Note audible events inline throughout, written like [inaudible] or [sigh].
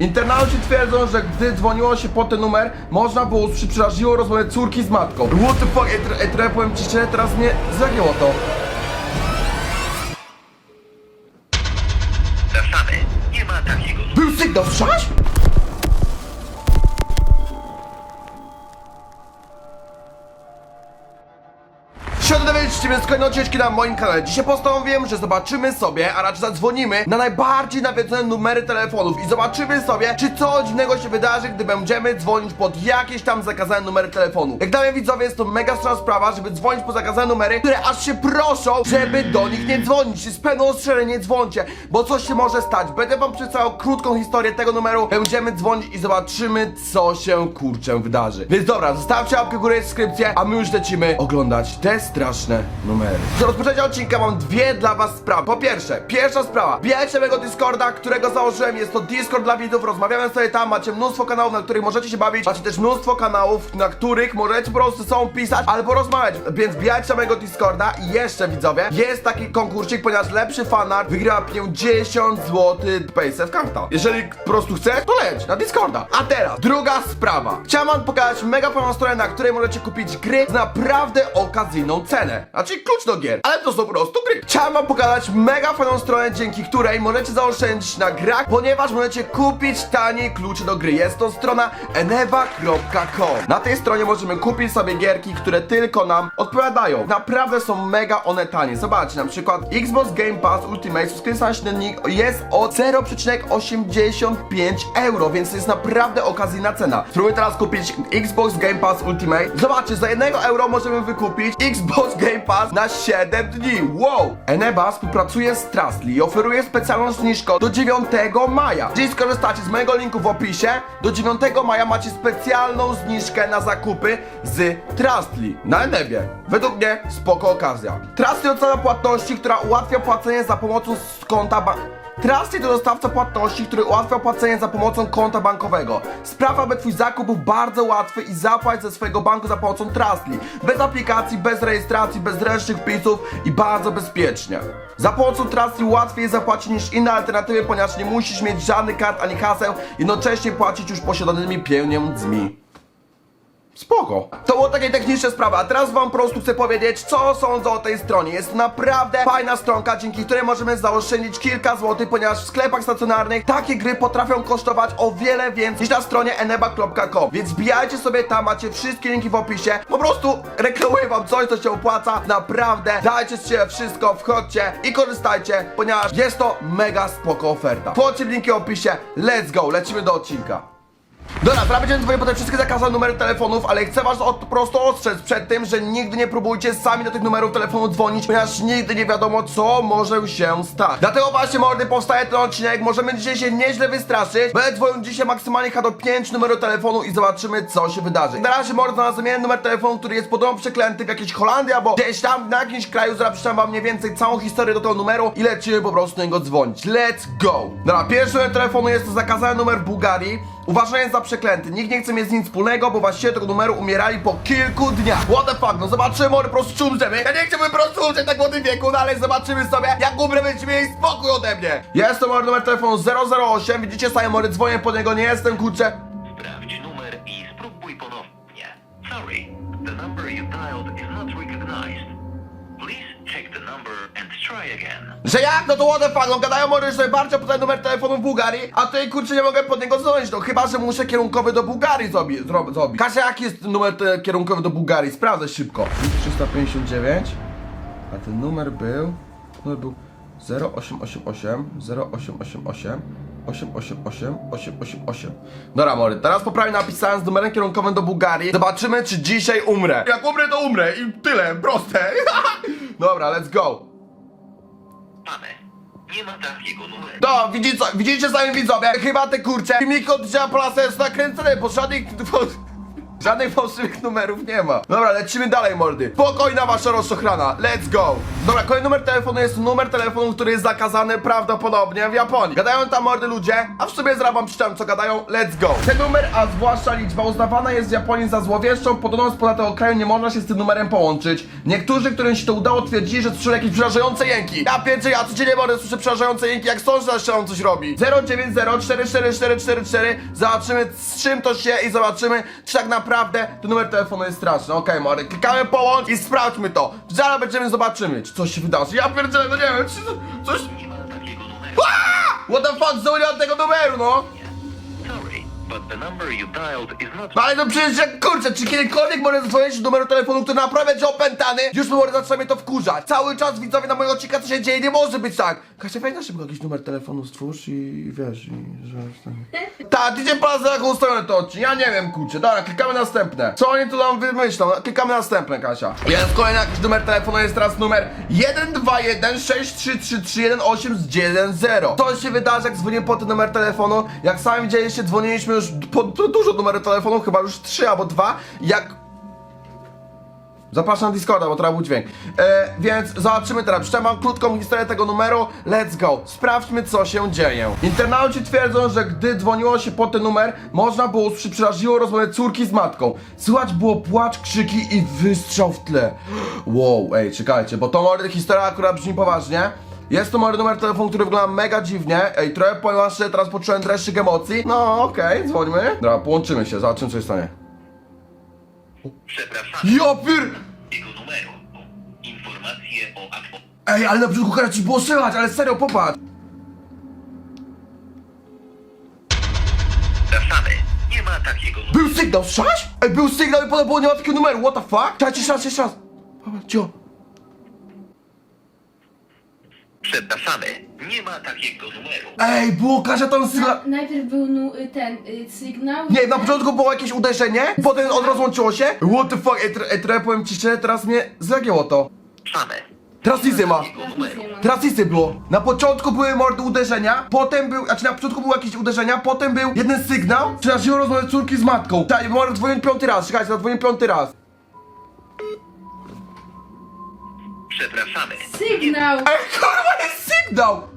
Internauci twierdzą, że gdy dzwoniło się po ten numer, można było usłyszeć przeraziło rozmowę córki z matką. What the fuck, ej, tr- ej, trochę powiem ci szczerze, teraz mnie zagięło to. Nie ma takiego. Był sygnał, słyszałeś? Z kolejnej odcineczki na moim kanale. Dzisiaj postanowiłem, że zobaczymy sobie, a raczej zadzwonimy na najbardziej nawiedzone numery telefonów i zobaczymy sobie, czy co dziwnego się wydarzy, gdy będziemy dzwonić pod jakieś tam zakazane numery telefonu. Jak mnie widzowie, jest to mega straszna sprawa, żeby dzwonić po zakazane numery, które aż się proszą, żeby do nich nie dzwonić. Z pełną ostrzeżeniem nie dzwońcie, bo coś się może stać. Będę wam przedstawiał krótką historię tego numeru, będziemy dzwonić i zobaczymy, co się kurczę wydarzy. Więc dobra, zostawcie łapkę górę i subskrypcję, a my już lecimy oglądać te straszne numery. Do rozpoczęcia odcinka mam dwie dla was sprawy. Po pierwsze, pierwsza sprawa, wbijajcie mego Discorda, którego założyłem, jest to Discord dla widzów, rozmawiamy sobie tam, macie mnóstwo kanałów, na których możecie się bawić, macie też mnóstwo kanałów, na których możecie po prostu są pisać albo rozmawiać, więc wbijajcie na mojego Discorda i jeszcze widzowie, jest taki konkursik, ponieważ lepszy fanart wygrywa 50 zł PaySafe karta. Jeżeli po prostu chcesz, to leć na Discorda. A teraz, druga sprawa. Chciałem wam pokazać mega fajną stronę, na której możecie kupić gry z naprawdę okazyjną cenę. Znaczy klucz do gier, ale to są po prostu gry. Chciałem wam pokazać mega fajną stronę, dzięki której możecie zaoszczędzić na grach, ponieważ możecie kupić taniej klucze do gry. Jest to strona eneva.com. Na tej stronie możemy kupić sobie gierki, które tylko nam odpowiadają. Naprawdę są mega one tanie. Zobaczcie, na przykład Xbox Game Pass Ultimate subskrypcja średnik jest o 0,85 euro, więc to jest naprawdę okazyjna cena. Spróbuj teraz kupić Xbox Game Pass Ultimate. Zobaczcie, za 1 euro możemy wykupić Xbox Game Pass na 7 dni. Wow! Eneba współpracuje z Trustly i oferuje specjalną zniżkę do 9 maja. Jeżeli skorzystacie z mojego linku w opisie, do 9 maja macie specjalną zniżkę na zakupy z Trustly na Enebie. Według mnie spoko okazja. Trustly ocena płatności, która ułatwia płacenie za pomocą konta ba- Trusty to dostawca płatności, który ułatwia płacenie za pomocą konta bankowego. Sprawa, aby twój zakup był bardzo łatwy i zapłać ze swojego banku za pomocą Trustly. Bez aplikacji, bez rejestracji, bez ręcznych wpisów i bardzo bezpiecznie. Za pomocą Trustly łatwiej jest zapłacić niż inne alternatywy, ponieważ nie musisz mieć żadnych kart ani haseł, jednocześnie płacić już posiadanymi pieniędzmi. Spoko. To było takie techniczne sprawy, a teraz wam po prostu chcę powiedzieć, co sądzę o tej stronie. Jest to naprawdę fajna stronka, dzięki której możemy zaoszczędzić kilka złotych, ponieważ w sklepach stacjonarnych takie gry potrafią kosztować o wiele więcej niż na stronie eneba.com. Więc wbijajcie sobie tam, macie wszystkie linki w opisie. Po prostu reklamuję wam coś, co się opłaca. Naprawdę, dajcie siebie wszystko, wchodźcie i korzystajcie, ponieważ jest to mega spoko oferta. W linki w opisie, let's go, lecimy do odcinka. Dobra, teraz będziemy dzwonić po te wszystkie zakazane numery telefonów, ale chcę was od, po prostu ostrzec przed tym, że nigdy nie próbujcie sami do tych numerów telefonu dzwonić, ponieważ nigdy nie wiadomo, co może się stać. Dlatego właśnie, mordy, powstaje ten odcinek, możemy dzisiaj się nieźle wystraszyć. Będę dzwonił dzisiaj maksymalnie chyba do 5 numerów telefonu i zobaczymy, co się wydarzy. Na razie, mordy, znalazłem numer telefonu, który jest podobno przeklęty w jakiejś Holandii albo gdzieś tam, na jakimś kraju, zaraz wam mniej więcej całą historię do tego numeru i lecimy po prostu do niego dzwonić. Let's go! Dobra, pierwszy numer telefonu jest to zakazany numer w Bułgarii. Uważany jest za przeklęty. Nikt nie chce mieć z nim wspólnego, bo właściciele tego numeru umierali po kilku dniach. What the fuck, no zobaczymy, może po prostu umrzemy. Ja nie chciałbym po prostu umrzeć tak w młodym wieku, no ale zobaczymy sobie, jak umrę, będziecie mieli spokój ode mnie. Jest to numer, telefonu 008, widzicie, mory, dzwonię po niego, nie jestem, kurczę. Że jak? No to what the gadają mory, że najbardziej podaj numer telefonu w Bułgarii, a tutaj kurczę nie mogę pod niego dzwonić, no chyba, że muszę kierunkowy do Bułgarii zrobić. Zro zrobić. Kasia, jaki jest numer te- kierunkowy do Bułgarii? Sprawdzę szybko. 359, a ten numer był, numer był 0888, 0888, 888, 888. Dobra, mory, teraz poprawnie napisałem z numerem kierunkowym do Bułgarii. Zobaczymy, czy dzisiaj umrę. Jak umrę, to umrę i tyle, proste. [laughs] Dobra, let's go. Nie ma takiego numeru. No, widzicie, widzicie sami widzowie, chyba te kurcze filmiki od Działa Polasa jest nakręcone, bo żadnych... Żadnych fałszywych numerów nie ma. Dobra, lecimy dalej, mordy. Spokojna wasza rozszochrana. Let's go. Dobra, kolejny numer telefonu jest numer telefonu, który jest zakazany prawdopodobnie w Japonii. Gadają tam mordy ludzie, a w sobie zaraz wam co gadają. Let's go. Ten numer, a zwłaszcza liczba, uznawana jest w Japonii za złowieszczą. Podobno spoza tego kraju nie można się z tym numerem połączyć. Niektórzy, którym się to udało, twierdzili, że słyszą jakieś przerażające jęki. Ja pierdzie, ja codziennie mordy słyszę przerażające jęki, jak sąsiad jeszcze nam coś robi. 090444444 Zobaczymy z czym to się i zobaczymy, czy tak naprawdę ten numer telefonu jest straszny. Okej, mordy, klikamy połącz i sprawdźmy to. Zaraz będziemy zobaczymy, czy coś się wydarzy. Ja pierdzielę, no nie wiem, czy coś... Numeru. What the fuck, od tego numeru, no! No ale no przecież jak kurczę, czy kiedykolwiek może dzwonić do numeru telefonu, który naprawdę będzie opętany? Już może zaczyna mnie to wkurzać. Cały czas widzowie na mojego odcinka co się dzieje, nie może być tak. Kasia, weź na jakiś numer telefonu stwórz i wiesz, i że... [laughs] Tak, idzie pan za jaką stronę to odcinek, ja nie wiem kurczę. Dobra, klikamy następne. Co oni tu nam wymyślą? Klikamy następne, Kasia. Jest kolejny jakiś numer telefonu, jest teraz numer 12163331810. Co się wydarzy, jak dzwonię po ten numer telefonu? Jak sami widzieliście, dzwoniliśmy już po, po dużo numery telefonu, chyba już trzy albo dwa. Jak Zapraszam na Discorda, bo teraz był dźwięk. E, więc zobaczymy teraz. Przeczytam wam krótką historię tego numeru. Let's go. Sprawdźmy, co się dzieje. Internauci twierdzą, że gdy dzwoniło się po ten numer, można było usłyszeć przeraziło rozmowę córki z matką. Słychać było płacz, krzyki i wystrzał w tle. Wow, ej, czekajcie, bo to historia akurat brzmi poważnie. Jest to może numer telefonu, który wygląda mega dziwnie. Ej, trochę powiem że teraz poczułem dreszczyk emocji. No, okej, dzwońmy. Dobra, połączymy się, zobaczymy, co się stanie. Przepraszam, Ja pier... jego numeru. Informacje o adwo... Ej, ale na brzegu kara ci było słychać, ale serio, popatrz! Nie ma takiego numeru. Był sygnał, słyszałeś? Ej, był sygnał i potem było nie ma takiego numeru, what the fuck? Czekaj, jeszcze raz, jeszcze raz. Popatrz, cio. Przepraszamy. Nie ma takiego numeru. Ej, było Kasia tam sygnał... Na, najpierw był nu, y, ten y, sygnał. Nie, na początku było jakieś uderzenie, potem od rozłączyło się. What the fuck, ej, tre- ej trochę powiem ci szczerze, teraz mnie zagięło to. Przepraszamy. Teraz nic nie ma. Teraz nic nie ma. Teraz nic nie było. Na początku były mordy uderzenia, potem był, znaczy na początku były jakieś uderzenia, potem był jeden sygnał, przeraziło rozmowę córki z matką. Tak, mordy dzwonił piąty raz, czekajcie, dzwonił piąty raz. Przepraszamy. Sygnał! Ej, kurwa, jest sygnał!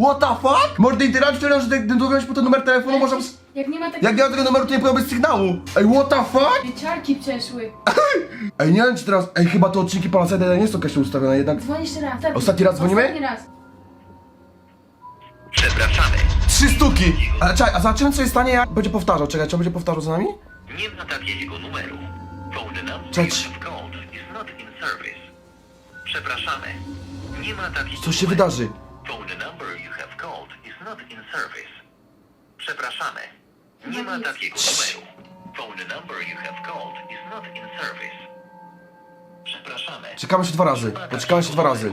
What the fuck? Mordy interaktów twierdzą, że gdy dzwonisz po ten numer telefonu, można... Jak nie ma takiego... Jak nie ma tego numeru, to nie powinno być sygnału. Ej, what the fuck? Ciarki przeszły. Ej, nie wiem czy teraz... Ej, chyba te odcinki Pana Sede nie są jakieś ustawione, jednak... Dzwoni jeszcze raz. Ostatni, Ostatni raz dzwonimy? Ostatni raz. Przepraszamy. Trzy sztuki! Ale czekaj, a zobaczymy co się stanie, jak będzie powtarzał. Czekaj, czy on będzie powtarzał za nami? Nie ma takiego numeru. Phone number you Cześć. have called is not in service. Przepraszamy. Nie ma takiego Co się wydarzy? Phone number you have called is not in service. Przepraszamy. Nie ma takiego numeru. Phone number you have called is not in service. Przepraszamy. Czekamy się dwa razy. Poczekamy się dwa razy.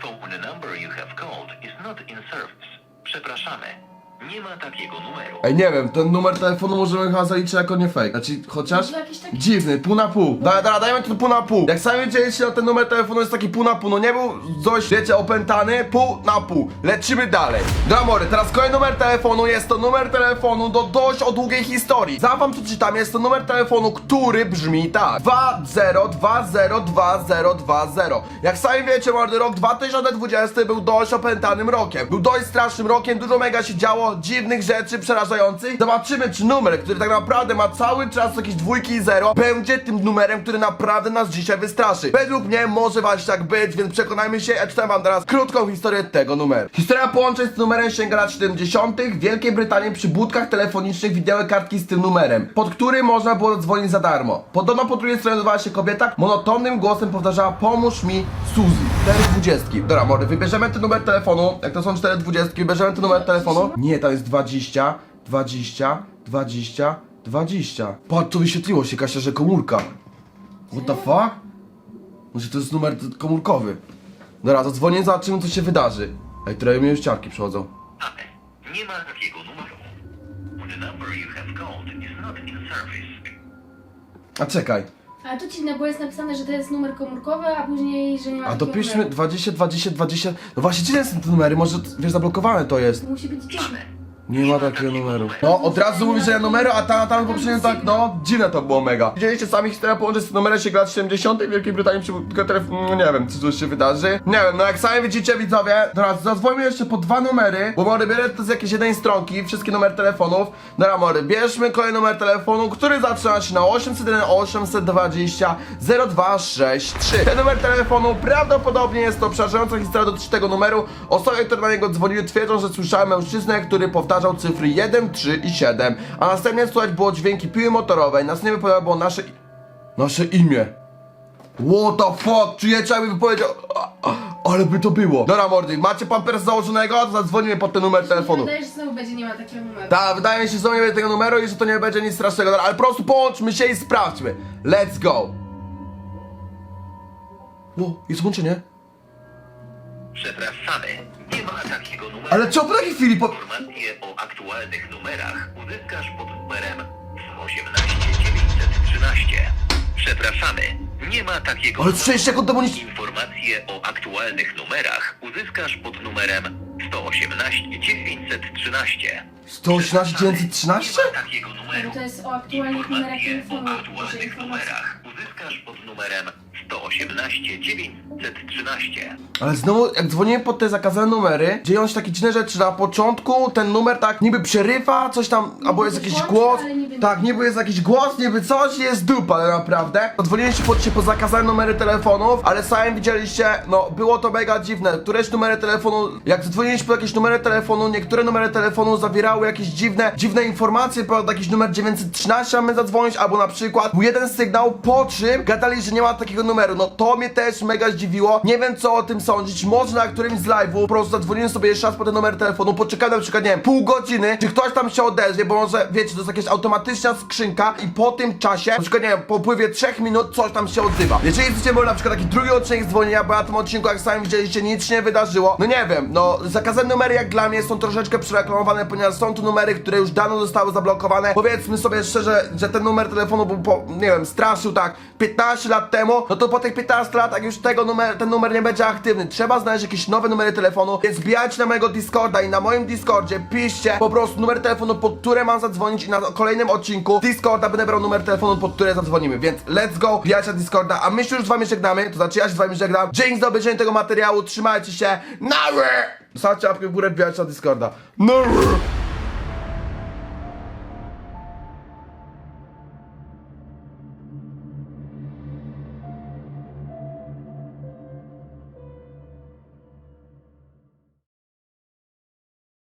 Phone number you have called is not in service. Przepraszamy. Nie ma takiego numeru. Ej, nie wiem, ten numer telefonu możemy chyba zaliczyć jako nie fake. Znaczy, chociaż... Może jakiś taki- Dziwny, pół na pół. Dobra, dobra, dajmy to pół na pół. Jak sami widzieliście, no ten numer telefonu jest taki pół na pół. No nie był dość, wiecie, opętany, pół na pół. Lecimy dalej. Dobra, mory, teraz kolejny numer telefonu. Jest to numer telefonu do dość o długiej historii. Za wam przeczytam, jest to numer telefonu, który brzmi tak. 20202020. Jak sami wiecie, mordy, rok 2020 był dość opętanym rokiem. Był dość strasznym rokiem, dużo mega się działo, dziwnych rzeczy, przerażających. Zobaczymy, czy numer, który tak naprawdę ma cały czas jakieś dwójki i zero, będzie tym numerem, który naprawdę nas dzisiaj wystraszy. Według mnie może właśnie tak być, więc przekonajmy się, ja czytam wam teraz krótką historię tego numeru. Historia połączeń z numerem sięga lat 70. W Wielkiej Brytanii przy budkach telefonicznych widniały kartki z tym numerem, pod który można było dzwonić za darmo. Podobno po drugiej stronie nazywała się kobieta, monotonnym głosem powtarzała pomóż mi Suzy. 4 dwudziestki. Dobra, może wybierzemy ten numer telefonu. Jak to są 4 dwudziestki, wybierzemy ten numer telefonu. Nie, tam jest 20, 20, 20, 20. Patrz, to wyświetliło się, Kasia, że komórka. What the fuck? Może to jest numer komórkowy. Dobra, zadzwonię, zobaczymy co się wydarzy. Ej, trochę mi już ciarki przychodzą. Ale nie ma takiego numeru. The number you have called is not in service. A czekaj, Ale tu ci, no bo jest napisane, że to jest numer komórkowy, a później, że nie ma a takiego dopiszmy numeru. 20, 20, 20. No właśnie, gdzie są te numery? Może, wiesz, zablokowane to jest. To musi być 10. Nie ma takiego numeru. No, od razu mówi, że ja numeru, a tam, tam poprzednio tak, no, dziwne to było mega. Widzieliście sami historię połączyć z numerem się lat 70. w Wielkiej Brytanii przy telefon, no nie wiem, czy coś się wydarzy. Nie wiem, no jak sami widzicie widzowie, teraz zadzwońmy jeszcze po dwa numery, bo może bierę to z jakiejś jednej stronki, wszystkie numery telefonów. Dobra, może bierzmy kolejny numer telefonu, który zaczyna się na 801 820 0263. Ten numer telefonu prawdopodobnie jest to przerażająca historia dotyczy tego numeru. Osoby, które na niego dzwoniły twierdzą, że słyszałem mężczyznę, który powtarzał cyfry 1, 3 i 7, a następnie słychać było dźwięki piły motorowej, następnie wypowiadało było nasze... nasze imię. What the fuck? Czujecie, jakby powiedział... Ale by to było. Dobra, mordy, macie pampers założonego? To zadzwonimy pod ten numer telefonu. Wydaje się, że znowu będzie nie ma takiego numeru. Tak, wydaje mi się, że znowu nie będzie tego numeru i że to nie będzie nic strasznego, Dobra, ale po prostu połączmy się i sprawdźmy. Let's go. O, jest łączenie. Przepraszamy, nie ma takiego numeru. Ale co po takiej chwili po... Informacje o aktualnych numerach uzyskasz pod numerem 118 913. Przepraszamy, nie ma takiego Ale 6 sekund temu nic... Informacje o aktualnych numerach uzyskasz pod numerem 118 913. 118 913? Nie ma takiego numeru. Ale to jest o aktualnych numerach Informacje o aktualnych numerach uzyskasz pod numerem 118 913. Ale znowu, jak dzwoniłem pod te zakazane numery, dzieją się takie dziwne rzeczy. Na początku ten numer tak niby przerywa, coś tam, albo jest jakiś głos. ale niby nie. Tak, niby jest jakiś głos, niby coś, jest dupa, ale naprawdę. Dzwoniłem się pod, się po zakazane numery telefonów, ale sami widzieliście, no było to mega dziwne. Któreś numery telefonu, jak dzwoniliśmy po jakieś numery telefonu, niektóre numery telefonu zawierały jakieś dziwne, dziwne informacje, pod jakiś numer 913 mamy zadzwonić, albo na przykład był jeden sygnał, po czym gadali, że nie ma takiego numeru. No to mnie też mega zdziwiło. Nie wiem co o tym sądzić. Może na którymś z live'ów po prostu zadzwoniłem sobie jeszcze raz po ten numer telefonu, poczekałem na przykład, nie wiem, pół godziny, czy ktoś tam się odezwie, bo może, wiecie, to jest jakaś automatyczna skrzynka i po tym czasie, na przykład, nie wiem, po upływie 3 minut coś tam się odzywa. Jeżeli chcecie był na przykład taki drugi odcinek dzwonienia, bo na tym odcinku, jak sami widzieliście, nic się nie wydarzyło. No nie wiem, no zakazane numery jak dla mnie są troszeczkę przereklamowane, ponieważ są tu numery, które już dawno zostały zablokowane. Powiedzmy sobie szczerze, że ten numer telefonu był po, nie wiem, straszył tak 15 lat temu, no to po tych 15 latach już tego numer, ten numer nie będzie aktywny. Trzeba znaleźć jakieś nowe numery telefonu, więc wbijajcie na mojego Discorda i na moim Discordzie piszcie po prostu numer telefonu, pod które mam zadzwonić i na kolejnym odcinku Discorda będę brał numer telefonu, pod które zadzwonimy. Więc let's go, wbijajcie na Discorda, a my się już z wami żegnamy, to znaczy ja się z wami żegnam. Dzięki za obejrzenie tego materiału, trzymajcie się, na Zostawcie łapkę w górę, wbijajcie na Discorda. Na